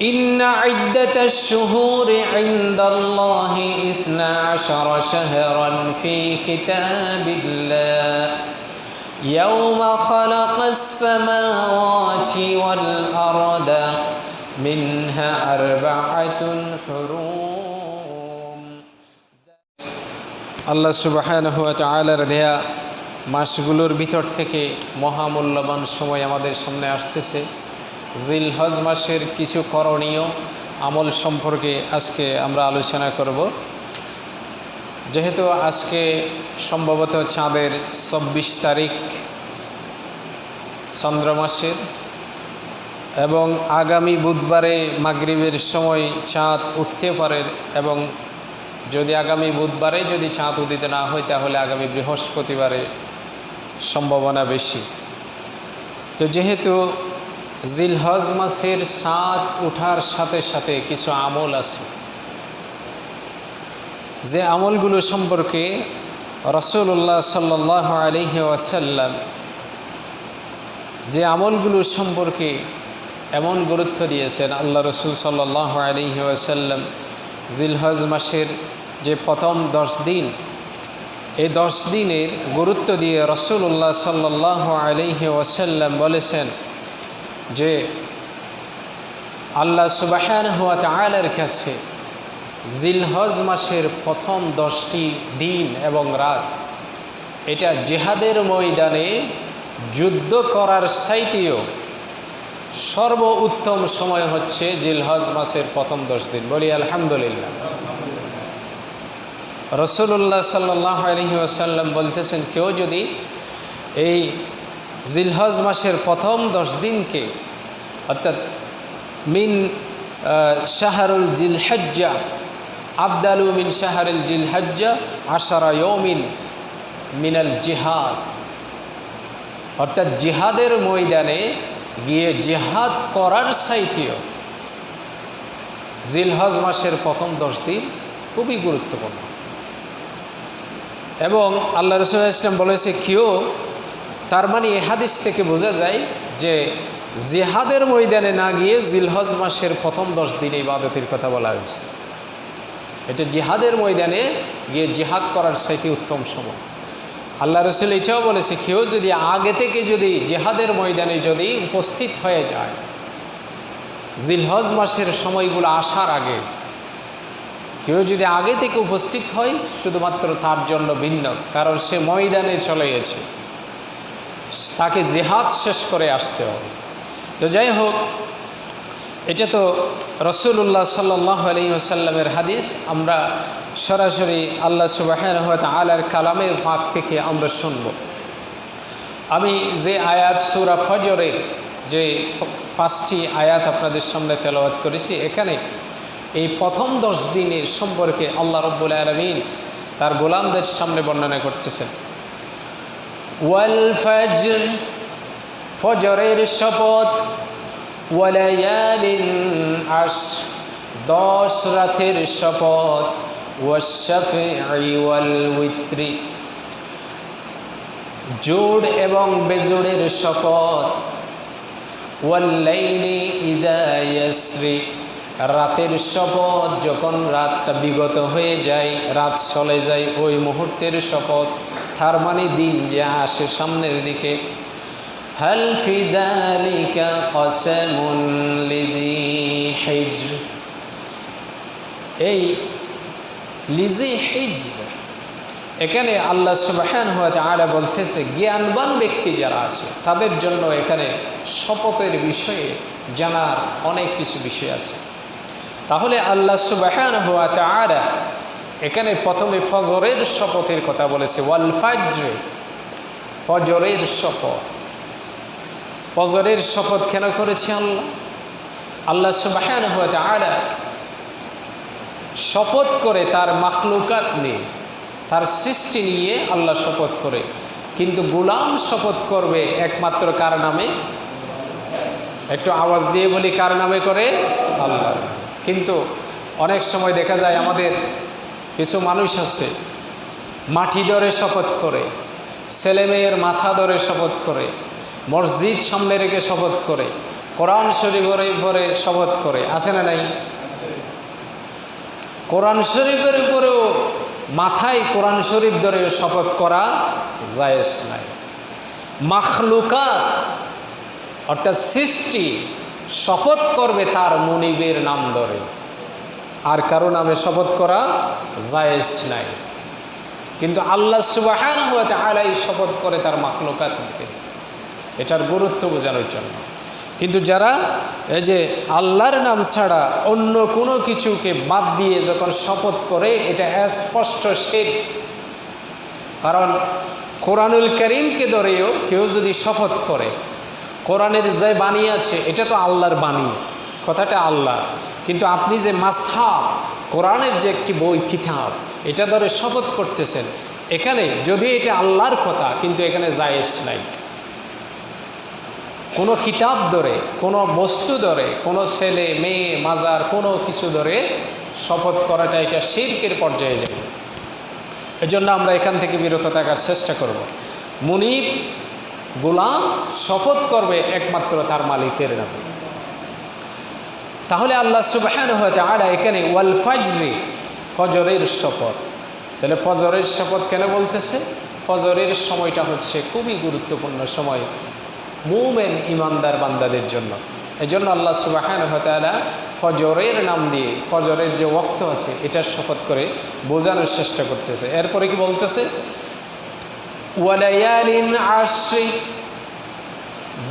إن عدة الشهور عند الله إثنا عشر شهرا في كتاب الله يوم خلق السماوات والأرض منها أربعة حروم আল্লাহ সুবাহানহ তালার দেয়া মাসগুলোর ভিতর থেকে মহামূল্যবান সময় আমাদের সামনে আসতেছে জিল হজ মাসের কিছু করণীয় আমল সম্পর্কে আজকে আমরা আলোচনা করব। যেহেতু আজকে সম্ভবত চাঁদের চব্বিশ তারিখ চন্দ্র মাসের এবং আগামী বুধবারে মাগরিবের সময় চাঁদ উঠতে পারে এবং যদি আগামী বুধবারে যদি চাঁদ উদিত না হয়, তাহলে আগামী বৃহস্পতিবারে সম্ভাবনা বেশি। তো যেহেতু জিলহজ মাসের সাঁত উঠার সাথে সাথে কিছু আমল আছে। যে আমলগুলো সম্পর্কে রসুল্লাহ সাল্লাহ আলহি ওয়াসাল্লাম যে আমলগুলো সম্পর্কে এমন গুরুত্ব দিয়েছেন, আল্লাহ রসুল সাল্লাহ আলহি ওয়াসাল্লাম জিলহজ মাসের যে প্রথম দশ দিন, এই দশ দিনের গুরুত্ব দিয়ে রসুল্লাহ সাল্লাহ আলহি ওয়াসাল্লাম বলেছেন যে আল্লাহ সুবাহান হুয়া তালার কাছে জিলহজ মাসের প্রথম দশটি দিন এবং রাত, এটা জেহাদের ময়দানে যুদ্ধ করার সাইতেও সর্ব উত্তম সময় হচ্ছে জিলহজ মাসের প্রথম দশ দিন। বলি আলহামদুলিল্লাহ। রসুল্লাহ সাল্লাহ আলহি আসাল্লাম বলতেছেন, কেউ যদি এই জিলহজ মাসের প্রথম দশ দিনকে, অর্থাৎ মিন শাহরুল জিলহজ্জা, আবদালু মিন শাহরুল জিলহজ্জা আশারা ইয়মিন মিনাল জিহাদ। অর্থাৎ জিহাদের ময়দানে গিয়ে জেহাদ করার সাইতেও জিলহজ মাসের প্রথম দশ দিন খুবই গুরুত্বপূর্ণ। এবং আল্লাহ রসুল ইসলাম বলেছে কেউ তার মানে এ হাদিস থেকে বোঝা যায় যে জেহাদের ময়দানে না গিয়ে জিলহজ মাসের প্রথম দশ দিন ইবাদতের কথা বলা হয়েছে। এটা জিহাদের ময়দানে গিয়ে জিহাদ করার সাইতে উত্তম সময়। আল্লাহ রসুল এটাও বলেছে, কেউ যদি আগে থেকে যদি জেহাদের ময়দানে যদি উপস্থিত হয়ে যায়, জিলহজ মাসের সময়গুলো আসার আগে, কেউ যদি আগে থেকে উপস্থিত হয়, শুধুমাত্র তার জন্য ভিন্ন, কারণ সে ময়দানে চলে গেছে। তাকে জেহাদ শেষ করে আসতে হবে। তো যাই হোক, এটা তো রসুল্লাহ সাল্লাহ আলী আসাল্লামের হাদিস। আমরা সরাসরি আল্লাহ হয়তো আলার কালামের পাক থেকে আমরা শুনব। আমি যে আয়াত সুরা ফজরের যে পাঁচটি আয়াত আপনাদের সামনে তেলাওয়াত করেছি, এখানে এই প্রথম দশ দিনের সম্পর্কে আল্লাহ রব্বুল আলমিন তার গোলামদের সামনে বর্ণনা করতেছেন। ওয়াল ফজর ফজরের শপথ ওয়ালায়ালিন আশ দশ রাতের শপথ ওয়াশাফি জোড় এবং বেজোড়ের শপথ ওয়াল্লাইনি ইদায়াশ্রী রাতের শপথ যখন রাতটা বিগত হয়ে যায় রাত চলে যায়, ওই মুহূর্তের শপথ তার মানে দিন যে আসে সামনের দিকে। এই লিজি হিজ এখানে আল্লাহ সুবাহান হাত আরে বলতেছে, জ্ঞানবান ব্যক্তি যারা আছে, তাদের জন্য এখানে শপথের বিষয়ে জানার অনেক কিছু বিষয় আছে। তাহলে আল্লাহ সুবাহান হাত আরা এখানে প্রথমে ফজরের শপথের কথা বলেছে, ওয়াল ফাজরে, ফজরের শপথ। ফজরের শপথ কেন করেছে আল্লাহ? আল্লাহ সুবাহান হওয়া আলা শপথ করে তার মাখলুকাত নিয়ে, তার সৃষ্টি নিয়ে আল্লাহ শপথ করে। কিন্তু গুলাম শপথ করবে একমাত্র কার নামে? একটু আওয়াজ দিয়ে বলি, কার নামে করে? আল্লাহ কিন্তু অনেক সময় দেখা যায় আমাদের কিছু মানুষ আছে, মাটি দরে শপথ করে, ছেলে মেয়ের মাথা ধরে শপথ করে, মসজিদ সামনে রেখে শপথ করে, কোরআন শরীফের উপরে শপথ করে, আছে না নাই? কোরআন শরীফের উপরেও মাথায় কোরআন শরীফ ধরে শপথ করা জায়েজ নাই। মাখলুকাত অর্থাৎ সৃষ্টি শপথ করবে তার মনিবের নাম ধরে। আর কারও নামে শপথ করা জায়েজ নাই। কিন্তু আল্লাহ সুবাহান আলাই শপথ করে তার মাখলুকাত নিতে এটার গুরুত্ব বোঝানোর জন্য। কিন্তু যারা এই যে আল্লাহর নাম ছাড়া অন্য কোনো কিছুকে বাদ দিয়ে যখন শপথ করে, এটা স্পষ্ট সেই কারণ কোরআনুল করিমকে ধরেও কেউ যদি শপথ করে, কোরআনের যে বাণী আছে, এটা তো আল্লাহর বাণী। কথাটা আল্লাহ। কিন্তু আপনি যে মাসহা, কোরআনের যে একটি বই, কিতাব, এটা ধরে শপথ করতেছেন, এখানে যদি এটা আল্লাহর কথা, কিন্তু এখানে জায়েজ নাই। কোনো কিতাব ধরে, কোনো বস্তু ধরে, কোনো ছেলে, মেয়ে, মাজার, কোনো কিছু ধরে শপথ করাটা এটা শির্কের পর্যায়ে যাবে এজন্য আমরা এখান থেকে বিরত থাকার চেষ্টা করব। মুনিব গোলাম শপথ করবে একমাত্র তার মালিকের নামে। তাহলে আল্লাহ সুবাহান হতে আড়া এখানে ওয়াল ফাজরি, ফজরের শপথ। তাহলে ফজরের শপথ কেন বলতেছে? ফজরের সময়টা হচ্ছে খুবই গুরুত্বপূর্ণ সময় মুমেন ইমানদার বান্দাদের জন্য। এই জন্য আল্লাহ সুবাহান হতালা ফজরের নাম দিয়ে, ফজরের যে ওক্ত আছে, এটার শপথ করে বোঝানোর চেষ্টা করতেছে। এরপরে কি বলতেছে? ওয়ালায়ালিন আশ্রি,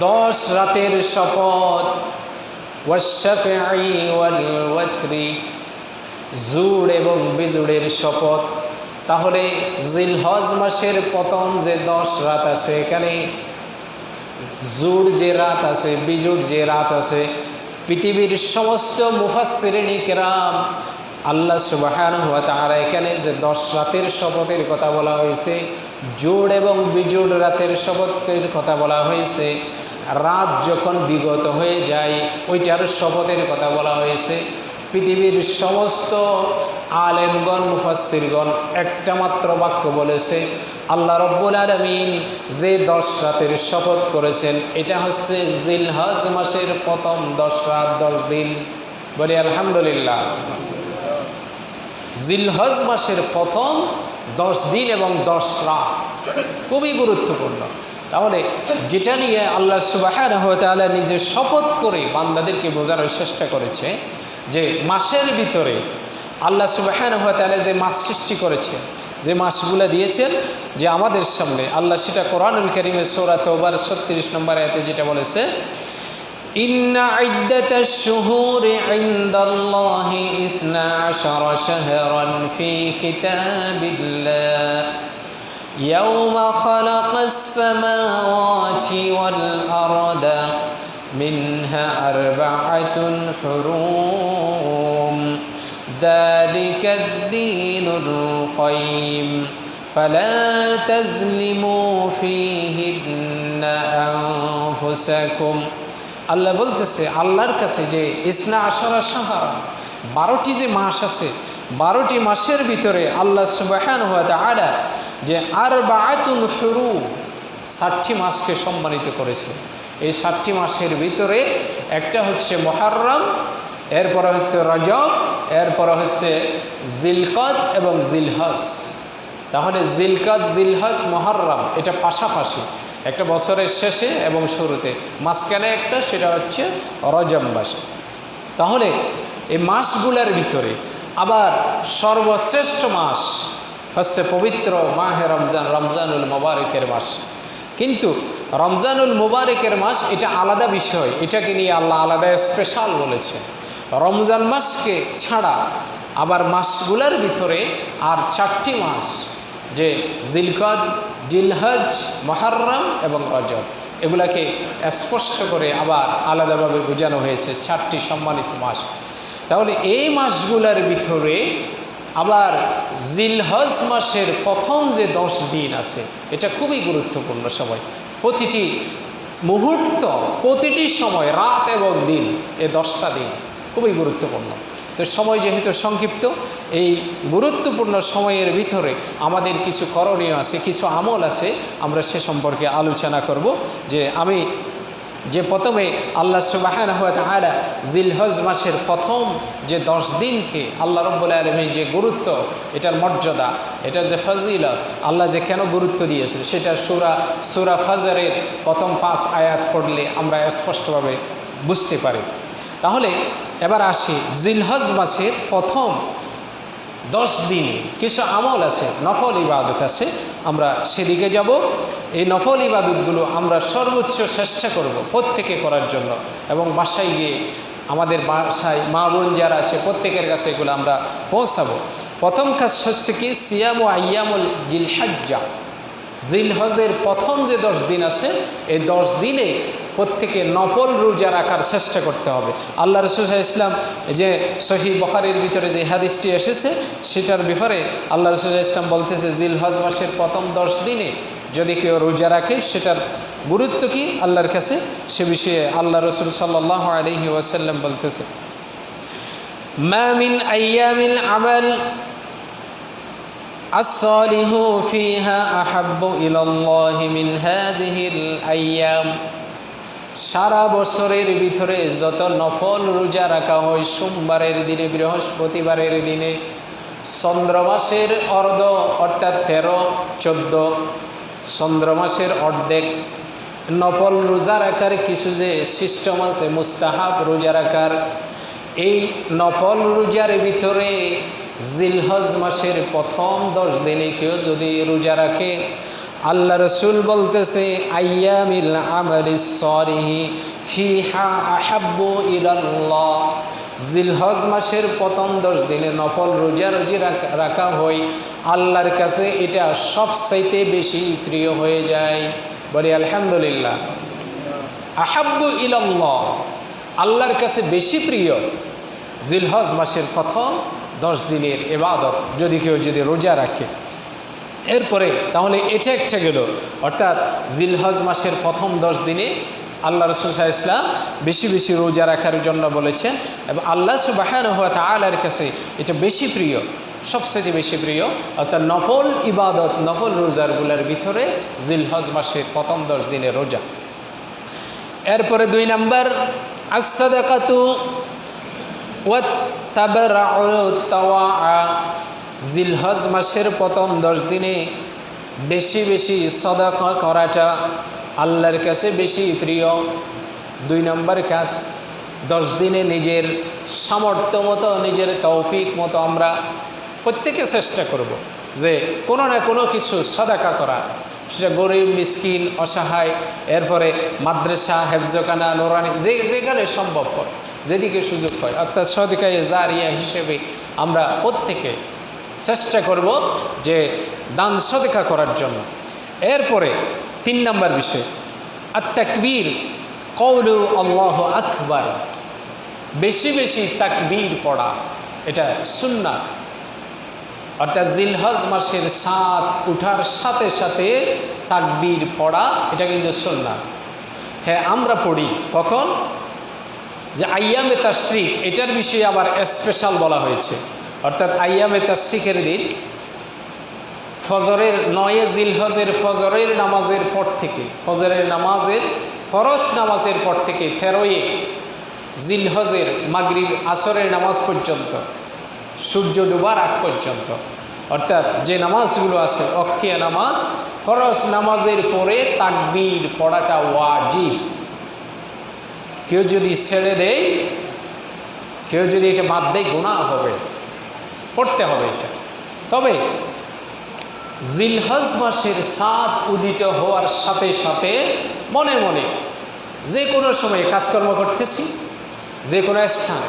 দশ রাতের শপথ। ওয়াল ওয়াত্রি জুড় এবং বিজুড়ের শপথ। তাহলে জিলহজ মাসের প্রথম যে দশ রাত আছে এখানে, জুড় যে রাত আছে, বিজুড় যে রাত আছে, পৃথিবীর সমস্ত মুফাসিরিনী কেরাম আল্লাহ সুবাহান হওয়া তাহারা এখানে যে দশ রাতের শপথের কথা বলা হয়েছে, জোড় এবং বিজোড় রাতের শপথের কথা বলা হয়েছে। রাত যখন বিগত হয়ে যায়, ওইটার শপথের কথা বলা হয়েছে। পৃথিবীর সমস্ত আলেমগণ মুফাসিরগণ একটা মাত্র বাক্য বলেছে, আল্লাহ রব্বুল আলমিন যে দশ রাতের শপথ করেছেন, এটা হচ্ছে জিলহজ মাসের প্রথম দশ রাত, দশ দিন। বলি, আলহামদুলিল্লাহ। জিলহজ মাসের প্রথম দশ দিন এবং দশ রাত খুবই গুরুত্বপূর্ণ। তাহলে যেটা নিয়ে আল্লাহ সুবাহ নিজে শপথ করে বান্দাদেরকে বোঝানোর চেষ্টা করেছে, যে মাসের ভিতরে আল্লাহ সুবাহান তাহলে যে মাস সৃষ্টি করেছে, যে মাসগুলো দিয়েছেন, যে আমাদের সামনে আল্লাহ সেটা কোরআনুল করিমের সৌরাত ওবার ছত্রিশ নম্বর এতে যেটা বলেছে إن يوم خلق السماوات والأرض منها أربعة حروم ذلك الدين القيم فلا تظلموا فيهن أنفسكم আল্লাহ বলতেছে আল্লাহর কাছে যে ইসনা আশারা সাহারা বারোটি যে মাস আছে বারোটি মাসের ভিতরে আল্লাহ সুবাহান আলা যে আর বায়াতুল শুরু ষাটটি মাসকে সম্মানিত করেছে। এই ষাটটি মাসের ভিতরে একটা হচ্ছে মহারম, এরপরে হচ্ছে রজব, এরপরে হচ্ছে জিলকদ এবং জিলহস তাহলে জিলকদ জিলহস মহরম, এটা পাশাপাশি একটা বছরের শেষে এবং শুরুতে। মাঝখানে একটা, সেটা হচ্ছে রজব মাসে। তাহলে এই মাসগুলোর ভিতরে আবার সর্বশ্রেষ্ঠ মাস হচ্ছে পবিত্র মাহে রমজান, রমজানুল মোবারকের মাস। কিন্তু রমজানুল মোবারকের মাস এটা আলাদা বিষয়, এটাকে নিয়ে আল্লাহ আলাদা স্পেশাল বলেছে। রমজান মাসকে ছাড়া আবার মাসগুলোর ভিতরে আর চারটি মাস, যে জিলকদ, জিলহজ, মহারম এবং রজব, এগুলাকে স্পষ্ট করে আবার আলাদাভাবে বোঝানো হয়েছে, চারটি সম্মানিত মাস। তাহলে এই মাসগুলোর ভিতরে আবার জিলহজ মাসের প্রথম যে দশ দিন আছে, এটা খুবই গুরুত্বপূর্ণ সময়। প্রতিটি মুহূর্ত, প্রতিটি সময়, রাত এবং দিন, এ দশটা দিন খুবই গুরুত্বপূর্ণ। তো সময় যেহেতু সংক্ষিপ্ত, এই গুরুত্বপূর্ণ সময়ের ভিতরে আমাদের কিছু করণীয় আছে, কিছু আমল আছে, আমরা সে সম্পর্কে আলোচনা করব যে আমি যে প্রথমে আল্লাহ সুবাহান সুবাহ জিলহজ মাসের প্রথম যে দশ দিনকে আল্লাহ রব্বুল আলমীর যে গুরুত্ব, এটার মর্যাদা, এটার যে ফজিলত, আল্লাহ যে কেন গুরুত্ব দিয়েছে সেটা সুরা সুরা ফাজারের প্রথম পাঁচ আয়াত পড়লে আমরা স্পষ্টভাবে বুঝতে পারি। তাহলে এবার আসি, জিলহজ মাসের প্রথম দশ দিন কিছু আমল আছে, নফল ইবাদত আছে, আমরা সেদিকে যাব। এই নফল ইবাদতগুলো আমরা সর্বোচ্চ চেষ্টা করব প্রত্যেকে করার জন্য। এবং বাসায় গিয়ে আমাদের বাসায় মা বোন যারা আছে, প্রত্যেকের কাছে এগুলো আমরা পৌঁছাবো। প্রথম কাজ হচ্ছে কি, সিয়াম ও আয়ামুল জিলহাজ্জা। জিলহজের প্রথম যে দশ দিন আছে এই দশ দিনে প্রত্যেকে নফল রোজা রাখার চেষ্টা করতে হবে। আল্লাহ রসুল ইসলাম যে সহি বখারির ভিতরে যে হাদিসটি এসেছে, সেটার ব্যাপারে আল্লাহ রসুল ইসলাম বলতেছে, জিলহজ মাসের প্রথম দশ দিনে যদি কেউ রোজা রাখে, সেটার গুরুত্ব কি? আল্লাহর কাছে সে বিষয়ে আল্লাহ রসুল সাল্লাহ আলহি ওয়াসাল্লাম বলতেছে মামিন আয়ামিল আমাল الصالح فيها أحب إلى الله من هذه الأيام সারা বছরের ভিতরে যত নফল রোজা রাখা হয় সোমবারের দিনে বৃহস্পতিবারের দিনে চন্দ্রমাসের অর্ধ অর্থাৎ তেরো চোদ্দ চন্দ্রমাসের অর্ধেক নফল রোজা রাখার কিছু যে সিস্টেম আছে মুস্তাহাব রোজা রাখার এই নফল রোজার ভিতরে জিলহজ মাসের প্রথম দশ দিনে কেউ যদি রোজা রাখে, আল্লাহ রসুল বলতেছে আমলি সরিহি আহাব্বু জিলহজ মাসের প্রথম দশ দিনে নফল রোজা রোজি রাখা হয়, আল্লাহর কাছে এটা সবচাইতে বেশি প্রিয় হয়ে যায়। বলি, আলহামদুলিল্লাহ। আহাব্বু ইলাল্লাহ, আল্লাহর কাছে বেশি প্রিয় জিলহজ মাসের প্রথম দশ দিনের এবাদত যদি কেউ যদি রোজা রাখে। এরপরে তাহলে এটা একটা গেল। অর্থাৎ জিলহজ মাসের প্রথম দশ দিনে আল্লাহ রসুল ইসলাম বেশি বেশি রোজা রাখার জন্য বলেছেন এবং আল্লাহ সুবাহান হওয়া আল্লাহর কাছে এটা বেশি প্রিয়, সবচেয়ে বেশি প্রিয়। অর্থাৎ নফল ইবাদত, নফল রোজারগুলোর ভিতরে জিলহজ মাসের প্রথম দশ দিনে রোজা। এরপরে দুই নাম্বার আসাদাকাতু জিলহজ মাসের প্রথম দশ দিনে বেশি বেশি সদাকা করাটা আল্লাহর কাছে বেশি প্রিয়। দুই নম্বর কাজ, দশ দিনে নিজের সামর্থ্য মতো, নিজের তৌফিক মতো আমরা প্রত্যেকে চেষ্টা করব যে কোনো না কোনো কিছু সদাকা করা। সেটা গরিব, মিসকিন, অসহায়, এরপরে মাদ্রাসা হেফজকানা নোরানি, যে যেখানে সম্ভব হয় যেদিকে সুযোগ হয়। অর্থাৎ সদিকায় জারিয়া হিসেবে আমরা প্রত্যেকে চেষ্টা করব যে দান সদেকা করার জন্য। এরপরে তিন নম্বর বিষয়, আত্মাকবীর কৌলু আল্লাহ আকবার। বেশি বেশি তাকবীর পড়া, এটা সুন্না অর্থাৎ জিলহজ মাসের সাত উঠার সাথে সাথে তাকবীর পড়া, এটা কিন্তু সুন্না হ্যাঁ আমরা পড়ি কখন? যে আইয়ামে তাশ্রিক, এটার বিষয়ে আবার স্পেশাল বলা হয়েছে। অর্থাৎ আইয়ামে তাশ্রিকের দিন ফজরের নয়ে জিলহজের ফজরের নামাজের পর থেকে, ফজরের নামাজের ফরজ নামাজের পর থেকে তেরোয়ে জিলহজের মাগরিব আসরের নামাজ পর্যন্ত, সূর্য ডুবার আগ পর্যন্ত। অর্থাৎ যে নামাজগুলো আছে অক্ষিয়া নামাজ, ফরজ নামাজের পরে তাকবীর পড়াটা ওয়াজিব। কেউ যদি ছেড়ে দেয়, কেউ যদি এটা বাদ দেয় গুণা হবে। পড়তে হবে এটা। তবে জিলহজ মাসের সাত উদিত হওয়ার সাথে সাথে মনে মনে যে কোনো সময়ে কাজকর্ম করতেছি, যে কোনো স্থানে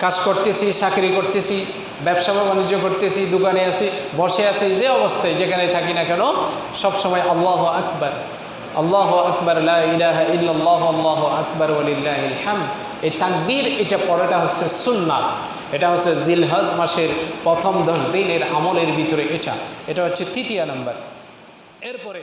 কাজ করতেছি, চাকরি করতেছি, ব্যবসা বাণিজ্য করতেছি, দোকানে আছি, বসে আছি, যে অবস্থায় যেখানে থাকি না কেন, সবসময় আল্লাহ আকবর। আল্লাহ আকবর ইলাহ ইল্লাল্লাহ, আল্লাহ আকবর হাম এই তাকবীর, এটা পড়াটা হচ্ছে সুন্নাত। এটা হচ্ছে জিলহজ মাসের প্রথম দশ দিনের আমলের ভিতরে এটা। এটা হচ্ছে তৃতীয় নম্বর। এরপরে